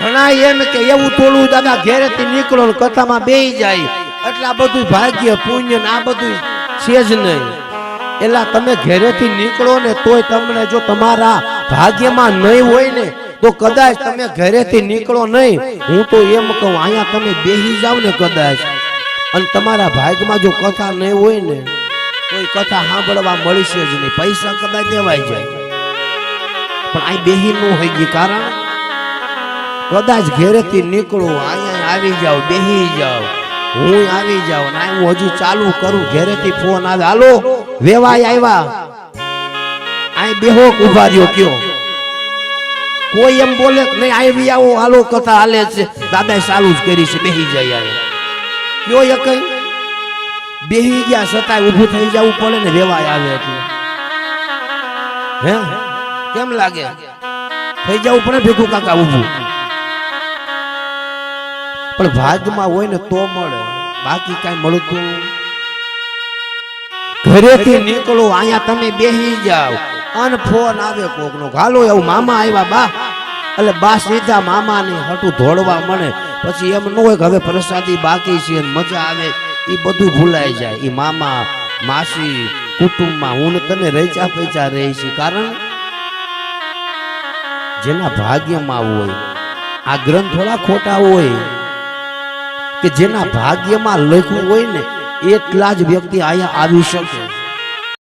ઘણા એમ કે એવું થોડું દાદા ઘેરેથી નીકળો ને કથામાં બેહી જાય. એટલે બધું ભાગ્ય, પુણ્ય ને આ બધું છે જ નહીં. એલા તમે ઘેરેથી નીકળો ને તોય તમને જો તમારા ભાગ્યમાં નહીં હોય ને, તો કદાચ તમે ઘરેથી નીકળો નહીં. હું તો એમ કહું, અહીંયા તમે બેહી જાવ ને કદાચ. અને તમારા ભાગમાં જો કથા નહીં હોય ને કોઈ કથા સાંભળવા મળશે જ નહીં. પૈસા કદાચ દેવાય જાય. પણ અહીં બેહી ન હોય કારણ કદાચ ઘેરેથી નીકળું, અહીંયા આવી જાવ બેહી જાવ હું આવી જાઉં ને હું હજુ ચાલુ કરું, ઘેરેથી ફોન આવે. હાલો, વેવાય આવ્યા. અહીં બેહો ઊભા રહ્યો, કયો. કોઈ એમ બોલે નહીં, આવી આવો, હાલો, કથા હાલે છે. દાદા ચાલુ જ કરી છે, બેહી જાય આવે કયો એ કઈ? બેહી ગયા છતાંય ઊભું થઈ જવું પડે ને વેવાય આવે એટલે. હે? કેમ લાગે? થઈ જવું પડે ભેગું કાકા ઊભું? પણ ભાગમાં હોય ને તો મળે. બાકી કાંઈ મળતું ઘરેથી નીકળો અહીંયા તમે બેહી જાવ અન ફોન આવે કોકનો. ઘાલો એવું મામા આવ્યા બા. એટલે બા સીધા મામાને હટું ધોળવા મળે. પછી એમ ન હોય કે હવે પ્રસાદી બાકી છે મજા આવે. એ બધું ભૂલાઈ જાય. એ મામા માસી કુટુંબમાં. હું ને તમે રચા પૈસા રહી છે કારણ જેના ભાગ્યમાં હોય. આ ગ્રંથ થોડા ખોટા હોય. કે જેના ભાગ્યમાં લખ્યું હોય ને એટલા જ વ્યક્તિ અહીંયા આવી શકે.